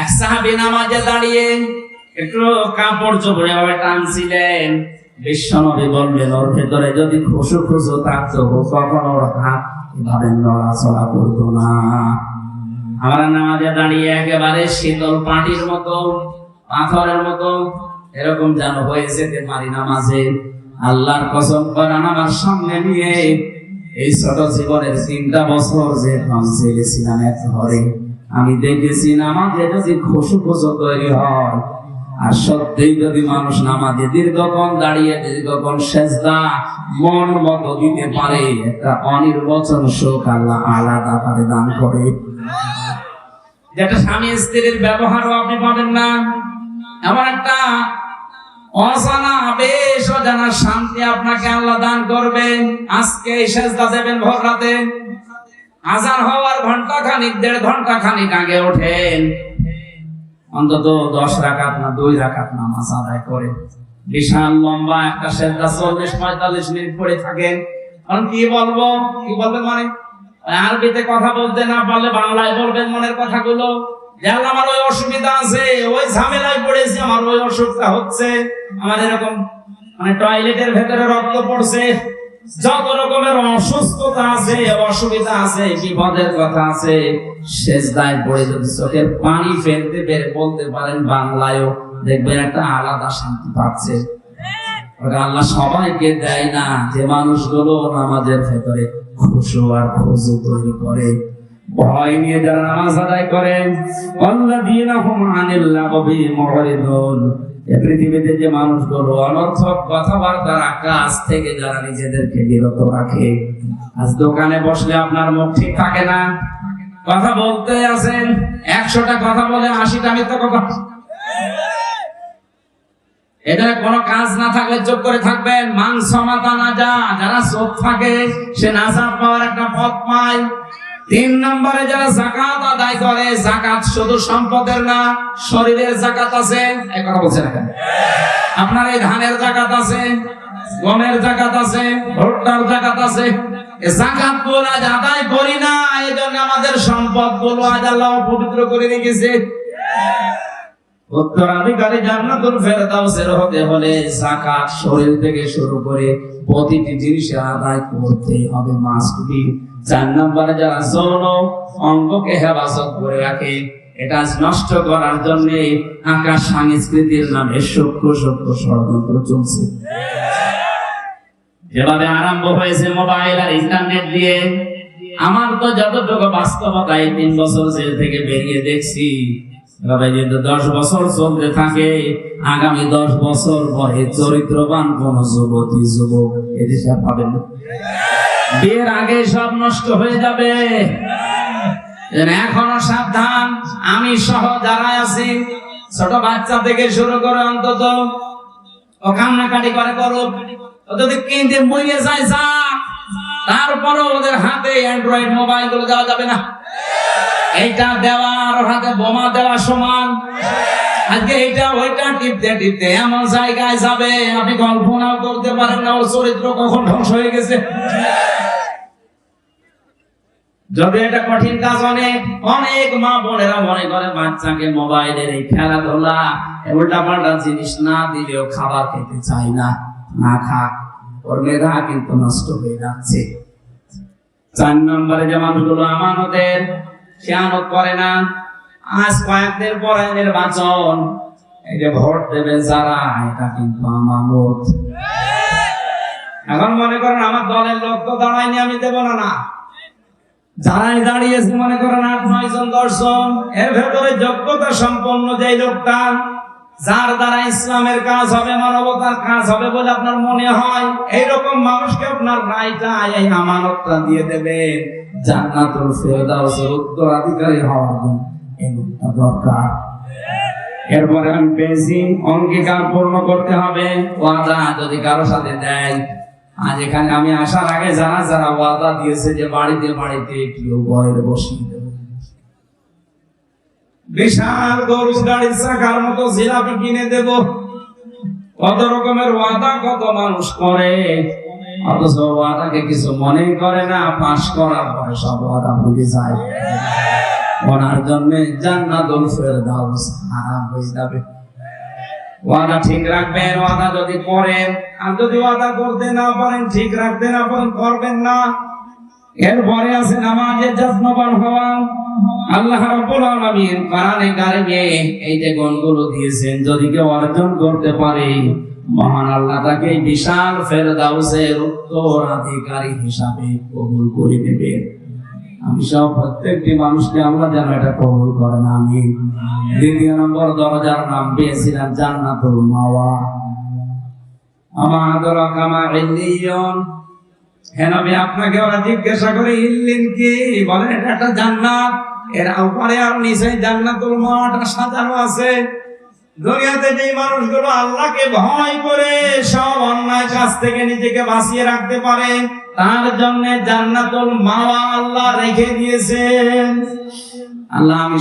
এক সাহাবী নামাজে দাঁড়িয়ে একটু কাপড় চোপড়ে ভাবে টানছিলেন। বিশ্বনবী বললেন, ওর ভেতরে যদি খুশু খুশু থাকতো, কখনো ওর হাত এভাবে নড়াচড়া করতো না। আমরা নামাজে দাঁড়িয়ে একেবারে শীতল পাটির মতো, পাথরের মতো, এরকম যেন হয়ে যেতে পারি নামাজে। আল্লাহর কসম করান আমার সামনে নিয়ে এই ছোট জীবনের তিনটা বছর যে ঘরে আমি দেখেছি নামাজে যদি খুশু খুশু তৈরি হয়। আর সত্যিই যদি মানুষ নামাজে দীর্ঘক্ষণ দাঁড়িয়ে, দীর্ঘক্ষণ সেজদা মন মতো দিতে পারে, একটা অনির্বচন শোক আল্লাহ আলাদা তারে দান করে। যেটা স্বামী স্ত্রীর ব্যবহারও আপনি পাবেন না। এমন একটা অজানা আবেশ অজানা শান্তি আপনাকে আল্লাহ দান করবেন। আজকে সেজদা দেবেন ভোর রাতে আজান হওয়ার ঘণ্টা খানিক দেড় ঘণ্টা খানিক আগে ওঠেন। অন্তত দশ রাকাত না দুই রাকাত নামাজ আদায় করে বিশাল লম্বা একটা সেজদা চল্লিশ, পঁয়তাল্লিশ মিনিট পড়ে থাকেন। কারণ কি বলব? কি বলবেন মানে? আরবিতে কথা বলতে না পারলে বাংলায় বলবেন মনের কথাগুলো। আমার ওই অসুবিধা আছে, ওই ঝামেলায় পড়েছি, আমার ওই অসুখটা হচ্ছে। আমার এরকম মানে টয়লেটের ভেতরে রক্ত পড়ছে। যত রকমের অসুস্থতা আছে, অসুবিধা আছে, বিপদের কথা আছে শেষ দায় পড়ে যদি চোখের পানি ফেলতে পেরে বলতে পারেন বাংলায়ও দেখবেন একটা আলাদা শান্তি পাচ্ছে। ওটা আল্লাহ সবাইকে দেয় না, যে মানুষগুলো আমাদের ভেতরে খুশু আর খুশু তৈরি করে। ভয় নিয়ে যারা নামাজ থেকে যারা আপনার মুখ ঠিক থাকে না। কথা বলতে আছেন, একশোটা কথা বলে আশিটা মিথ্যা কথা। এটা কোনো কাজ না থাকলে চোখ করে থাকবেন। মান সমাতা না যা, যারা চোখ থাকে, সে নাজাত পাওয়ার একটা পথ পায়। তিন নম্বরে যারা জাকাত আদায় করে জাকাত শুধু সম্পদের না, শরীরের জাকাত আছে? এই কথা বলছেন আপনার এই ধানের জাকাত আছে, গমের জাকাত আছে, ভুট্টার জাকাত আছে। আদায় করি না এই জন্য আমাদের সম্পদ শরীর থেকে শুরু করে প্রতিটি জিনিসের আদায় করতেই হবে মাস্ট বি চার নম্বরে যারা যৌন অঙ্গকে হেফাজত করে রাখে, এটা নষ্ট করার জন্য আকাশ সংস্কৃতির নামে সূক্ষ্ম সূক্ষ্ম ষড়যন্ত্র চলছে। যেভাবে আরম্ভ হয়েছে মোবাইল আর ইন্টারনেট দিয়ে, আমার তো যতটুকু বাস্তবতা এই তিন বছর জেল থেকে বেরিয়ে দেখছি দশ বছর চলতে থাকে, আগামী দশ বছর পরে চরিত্রবান কোন যুবতী, যুবক এদেশে পাবেন না। বিয়ের আগে সব নষ্ট হয়ে যাবে। এখনও সাবধান। আমি সহ যারা আছি, ছোট বাচ্চা থেকে শুরু করে অন্তত ও কান্নাকাটি করে করুক। কিনতে মরে যায়, যা। তারপরও ওদের হাতে অ্যান্ড্রয়েড মোবাইলগুলো দেওয়া যাবে না। এইটা দেওয়া আর হাতে বোমা দেওয়া সমান। আজকে এইটা, ওইটা টিপতে টিপতে এমন জায়গায় যাবে। আপনি কল্পনাও করতে পারেন না, ওর চরিত্র কখন ধ্বংস হয়ে গেছে। যদি এটা কঠিন কাজ অনেক অনেক মা বোনেরা মনে করে বাচ্চাকে মোবাইলের এই খেলাধুলা উল্টা পাল্টা জিনিস না দিলেও খাবার খেতে চায় না। না খাক, ওর মেধা কিন্তু নষ্ট হয়ে যাচ্ছে। চার নম্বরে যে মানুষগুলো আমানতের খেয়ানত করে না, আজ কয়েকদিন পরে নির্বাচন, এই যে ভোট দেবে যারা, এটা কিন্তু আমানত। এখন মনে করেন আমার দলের লোক তো দাঁড়ায়নি, আমি দেবো না না। যারাই দাঁড়িয়েছে মনে করেন আট, নয় জন, দশ জন, এর ভেতরে যোগ্যতা সম্পন্ন যে লোকটা, যার দ্বারা ইসলামের কাজ হবে, মানবতার কাজ হবে বলে আপনার মনে হয়, এইরকম মানুষকে আপনার রায়টা এই আমানতটা দিয়ে ফেরদাউসের উত্তরাধিকারী হওয়ার জন্য এই লোকটা দরকার। এরপরে আমি পেয়েছি অঙ্গীকার পূর্ণ করতে হবে, ওয়াদা যদি কারও সাথে দেয় আজ এখানে আমি আসার আগে যারা যারা ওয়াদা দিয়েছে যে বাড়িতে বাড়িতে কেউ ঘরে বসিয়ে বিশাল গাড়ির চাকার মতো জিলাপি কিনে দেব। কত রকমের ওয়াদা, কত মানুষ করে। অথচ ওয়াদাকে কিছু মনে করে না, পাশ করার পরে সব ওয়াদা ভুলে যায়। ওনার জন্য জান্নাতুল ফেরদাউস হারাম হয়ে যাবে। ওয়াদা ঠিক রাখবেন, ওয়াদা যদি করেন, আর যদি ওয়াদা করতে না পারেন, ঠিক রাখতে না পারেন, করবেন না। এরপরে আছে নামাজের যত্নবান হওয়া আল্লাহ রাব্বুল আলামিন কোরআনে কারিমে এই যে গুণগুলো দিয়েছেন, যদি কেউ অর্জন করতে পারে, মহান আল্লাহ তাকে বিশাল ফেরদাউসের উত্তরাধিকারী হিসাবে কবুল করে নেবেন আমি সব প্রত্যেকটি মানুষকে আমরা যেন এটা কবুল করেন আমি দ্বিতীয় নম্বর দরজার নাম পেয়েছিলাম জান্নাতুল মাওয়া। আমার কামা ইল্লিয়ন। হ্যাঁ নবী, আপনাকে ওরা জিজ্ঞাসা করে, ইল্লিন কি? বলেন, এটা একটা জান্নাত। এর উপরে আর নিচে জান্নাতুল মাওয়াটা সাজানো আছে। দুনিয়াতে যে মানুষগুলো আল্লাহকে ভয় করে, সব অন্যায় কাজ থেকে নিজেকে বাঁচিয়ে রাখতে পারে, তার জন্য জান্নাতুল মাওয়া আল্লাহ রেখে দিয়েছেন। আল্লাহ আমি